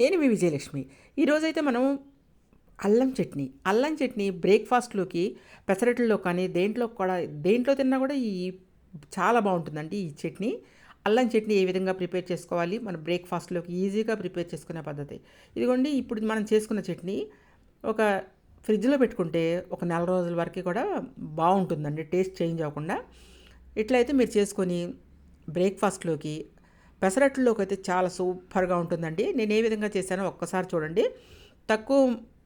నేను మీ విజయలక్ష్మి. ఈరోజైతే మనం అల్లం చట్నీ. అల్లం చట్నీ బ్రేక్ఫాస్ట్లోకి పెసరట్లో కానీ దేంట్లో కూడా దేంట్లో తిన్నా కూడా ఈ చాలా బాగుంటుందండి ఈ చట్నీ. అల్లం చట్నీ ఏ విధంగా ప్రిపేర్ చేసుకోవాలి? మన బ్రేక్ఫాస్ట్లోకి ఈజీగా ప్రిపేర్ చేసుకునే పద్ధతి. ఇదిగోండి ఇప్పుడు మనం చేసుకున్న చట్నీ ఒక ఫ్రిడ్జ్లో పెట్టుకుంటే ఒక నెల రోజుల వరకు కూడా బాగుంటుందండి టేస్ట్ చేంజ్ అవ్వకుండా. ఇట్లయితే మీరు చేసుకొని బ్రేక్ఫాస్ట్లోకి పెసరట్లలోకి అయితే చాలా సూపర్గా ఉంటుందండి. నేను ఏ విధంగా చేశానో ఒక్కసారి చూడండి. తక్కువ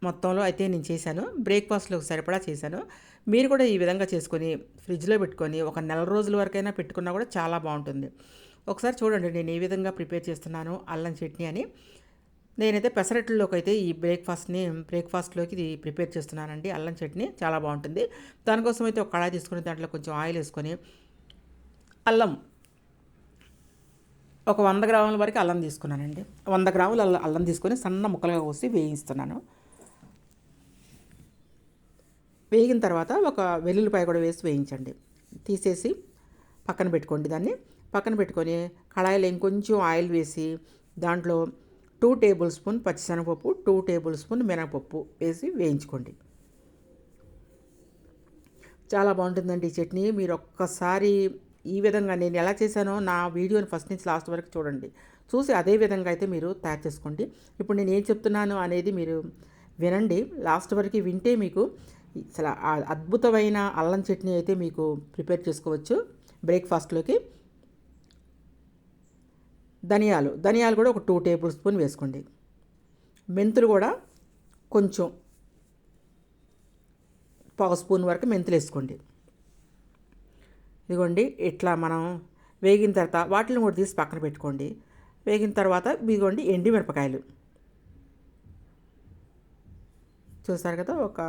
మొత్తంలో అయితే నేను చేశాను. బ్రేక్ఫాస్ట్లోకి సరిపడా చేశాను. మీరు కూడా ఈ విధంగా చేసుకొని ఫ్రిడ్జ్లో పెట్టుకొని ఒక నెల రోజుల వరకైనా పెట్టుకున్నా కూడా చాలా బాగుంటుంది. ఒకసారి చూడండి నేను ఏ విధంగా ప్రిపేర్ చేస్తున్నాను అల్లం చట్నీ అని. నేనైతే పెసరట్లలోకి అయితే ఈ బ్రేక్ఫాస్ట్ని బ్రేక్ఫాస్ట్లోకి ఇది ప్రిపేర్ చేస్తున్నానండి. అల్లం చట్నీ చాలా బాగుంటుంది. దానికోసం అయితే ఒక కళాయి తీసుకుని దాంట్లో కొంచెం ఆయిల్ వేసుకొని అల్లం ఒక వంద గ్రాముల వరకు అల్లం తీసుకున్నానండి. వంద గ్రాముల అల్లం అల్లం తీసుకొని సన్న ముక్కలుగా కోసి వేయిస్తున్నాను. వేగిన తర్వాత ఒక వెల్లుల్లిపాయ కూడా వేసి వేయించండి. తీసేసి పక్కన పెట్టుకోండి దాన్ని. పక్కన పెట్టుకొని కళాయిలో ఇంకొంచెం ఆయిల్ వేసి దాంట్లో టూ టేబుల్ స్పూన్ పచ్చిశనగపప్పు టూ టేబుల్ స్పూన్ మినపప్పు వేసి వేయించుకోండి. చాలా బాగుంటుందండి ఈ చట్నీ. మీరు ఒక్కసారి ఈ విధంగా నేను ఎలా చేశానో నా వీడియోని ఫస్ట్ నుంచి లాస్ట్ వరకు చూడండి. చూసి అదే విధంగా అయితే మీరు తయారు చేసుకోండి. ఇప్పుడు నేను ఏం చెప్తున్నాను అనేది మీరు వినండి. లాస్ట్ వరకు వింటే మీకు అసలు అద్భుతమైన అల్లం చట్నీ అయితే మీకు ప్రిపేర్ చేసుకోవచ్చు. బ్రేక్ఫాస్ట్లోకి ధనియాలు. ధనియాలు కూడా ఒక టూ టేబుల్ స్పూన్ వేసుకోండి. మెంతులు కూడా కొంచెం పావు స్పూన్ వరకు మెంతులు వేసుకోండి. ఇదిగోండి ఇట్లా మనం వేగిన తర్వాత వాటిని కూడా తీసి పక్కన పెట్టుకోండి. వేగిన తర్వాత ఇదిగోండి ఎండి మిరపకాయలు. చూస్తారు కదా ఒక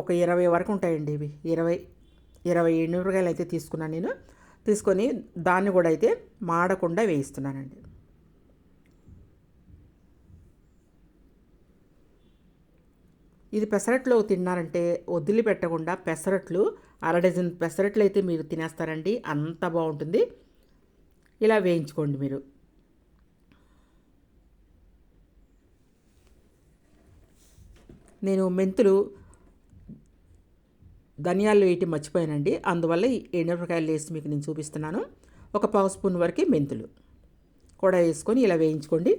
ఒక ఇరవై వరకు ఉంటాయండి ఇవి. ఇరవై ఇరవై ఎండుమిరపకాయలు అయితే తీసుకున్నాను నేను. తీసుకొని దాన్ని కూడా అయితే మాడకుండా వేయిస్తున్నానండి. ఇది పెసరట్లో తిన్నారంటే వదిలిపెట్టకుండా పెసరట్లు అర డజన్ పెసరట్లు అయితే మీరు తినేస్తారండి. అంత బాగుంటుంది. ఇలా వేయించుకోండి మీరు. నేను మెంతులు ధనియాలు వేయటం మర్చిపోయానండి. అందువల్ల ఈ ఎండుమిరపకాయలు వేసి మీకు నేను చూపిస్తున్నాను. ఒక పావు స్పూన్ వరకు మెంతులు కూడా వేసుకొని ఇలా వేయించుకోండి.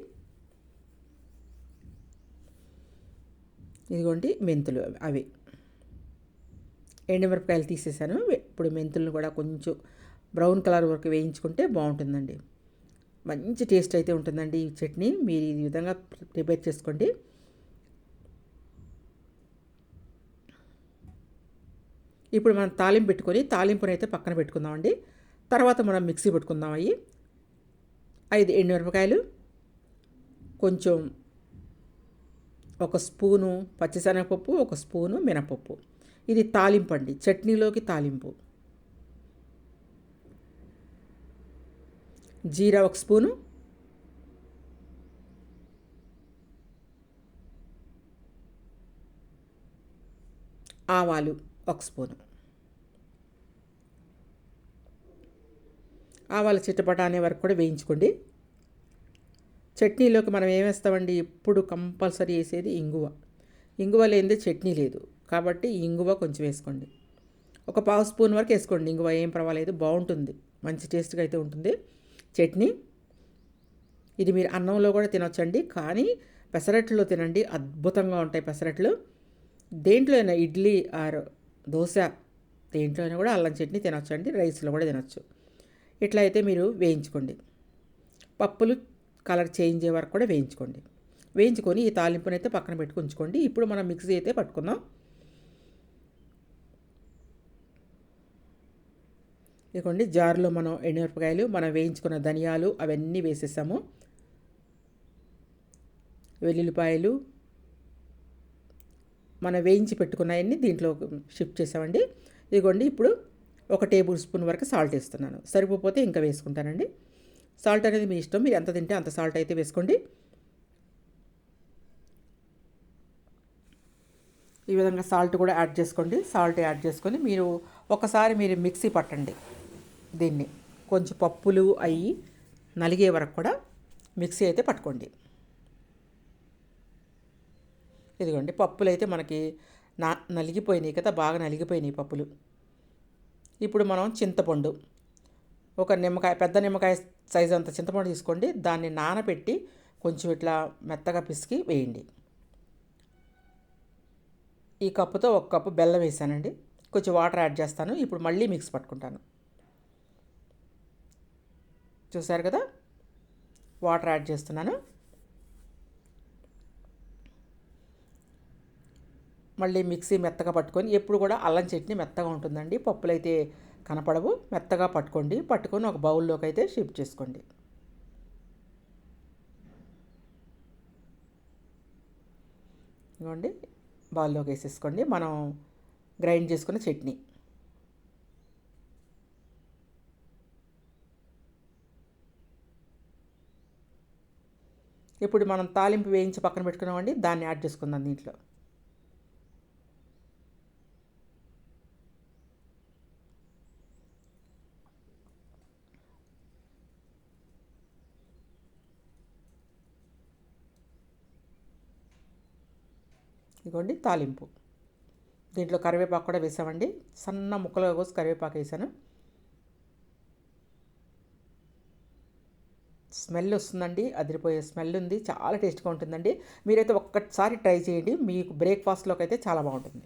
ఇదిగోండి మెంతులు అవి. ఎండుమిరపకాయలు తీసేసాను. ఇప్పుడు మెంతులను కూడా కొంచెం బ్రౌన్ కలర్ వరకు వేయించుకుంటే బాగుంటుందండి. మంచి టేస్ట్ అయితే ఉంటుందండి ఈ చట్నీ. మీరు ఈ విధంగా ప్రిపేర్ చేసుకోండి. ఇప్పుడు మనం తాలింపు పెట్టుకొని తాలింపునైతే పక్కన పెట్టుకుందామండి. తర్వాత మనం మిక్సీ పెట్టుకుందాం అవి ఐదు ఎండుమిరపకాయలు. కొంచెం ఒక స్పూను పచ్చిశనగపప్పు ఒక స్పూను మినపప్పు. ఇది తాలింపు అండి చట్నీలోకి తాలింపు. జీరా ఒక స్పూను. ఆవాలు ఒక స్పూను. ఆవాలు చిట్టపట అనే వరకు కూడా వేయించుకోండి. చట్నీలోకి మనం ఏమేస్తామండి ఎప్పుడు కంపల్సరీ వేసేది ఇంగువ. ఇంగువ లేనిదే చట్నీ లేదు. కాబట్టి ఇంగువ కొంచెం వేసుకోండి. ఒక పావు స్పూన్ వరకు వేసుకోండి. ఇంగువ ఏం పర్వాలేదు. బాగుంటుంది. మంచి టేస్ట్గా అయితే ఉంటుంది. చట్నీ ఇది మీరు అన్నంలో కూడా తినొచ్చండి. కానీ పెసరట్లో తినండి. అద్భుతంగా ఉంటాయి పెసరట్లు. దేంట్లో అయినా ఇడ్లీ ఆర్ దోశ దేంట్లో అయినా కూడా అల్లం చట్నీ తినొచ్చండి. రైస్లో కూడా తినొచ్చు. ఇట్లా అయితే మీరు వేయించుకోండి. పప్పులు కలర్ చేంజ్ అయ్యే వరకు కూడా వేయించుకోండి. వేయించుకొని ఈ తాలింపుని అయితే పక్కన పెట్టుకు ఉంచుకోండి. ఇప్పుడు మనం మిక్సీ అయితే పట్టుకుందాం. ఇదిగోండి జార్లో మనం ఎండుమిరపకాయలు మనం వేయించుకున్న ధనియాలు అవన్నీ వేసేసాము. వెల్లుల్లిపాయలు మనం వేయించి పెట్టుకున్నవన్నీ దీంట్లో షిఫ్ట్ చేసామండి. ఇదిగోండి ఇప్పుడు ఒక టేబుల్ స్పూన్ వరకు సాల్ట్ వేస్తున్నాను. సరిపోతే ఇంకా వేసుకుంటానండి. సాల్ట్ అనేది మీ ఇష్టం మీరు ఎంత తింటే అంత సాల్ట్ అయితే వేసుకోండి. ఈ విధంగా సాల్ట్ కూడా యాడ్ చేసుకోండి. సాల్ట్ యాడ్ చేసుకొని మీరు ఒకసారి మీరు మిక్సీ పట్టండి దీన్ని. కొంచెం పప్పులు అయ్యి నలిగే వరకు కూడా మిక్సీ అయితే పట్టుకోండి. ఇదిగోండి పప్పులు అయితే మనకి నా నలిగిపోయినాయి కదా బాగా నలిగిపోయినాయి పప్పులు. ఇప్పుడు మనం చింతపండు ఒక నిమ్మకాయ పెద్ద నిమ్మకాయ సైజు అంత చింతపండు తీసుకోండి. దాన్ని నానబెట్టి కొంచెం ఇట్లా మెత్తగా పిసికి వేయండి. ఈ కప్పుతో ఒక కప్పు బెల్లం వేసానండి. కొంచెం వాటర్ యాడ్ చేస్తాను. ఇప్పుడు మళ్ళీ మిక్స్ పట్టుకుంటాను. చూసారు కదా? వాటర్ యాడ్ చేస్తున్నాను. మళ్ళీ మిక్సీ మెత్తగా పట్టుకొని ఎప్పుడు కూడా అల్లం చట్నీ మెత్తగా ఉంటుందండి. పప్పులు అయితే కనపడవు. మెత్తగా పట్టుకోండి. పట్టుకొని ఒక బౌల్లోకి అయితే షిఫ్ట్ చేసుకోండి. ఇవ్వండి బౌల్లోకి వేసేసుకోండి మనం గ్రైండ్ చేసుకున్న చట్నీ. ఇప్పుడు మనం తాలింపు వేయించి పక్కన పెట్టుకున్నామండి. దాన్ని యాడ్ చేసుకుందాం దీంట్లో. ఇదిగోండి తాలింపు. దీంట్లో కరివేపాకు కూడా వేసామండి. సన్న ముక్కలుగా కోసి కరివేపాకు వేసాను. స్మెల్ వస్తుందండి అదిరిపోయే స్మెల్ ఉంది చాలా టేస్ట్గా ఉంటుందండి. మీరైతే ఒక్కసారి ట్రై చేయండి మీకు బ్రేక్ఫాస్ట్లోకి అయితే చాలా బాగుంటుంది.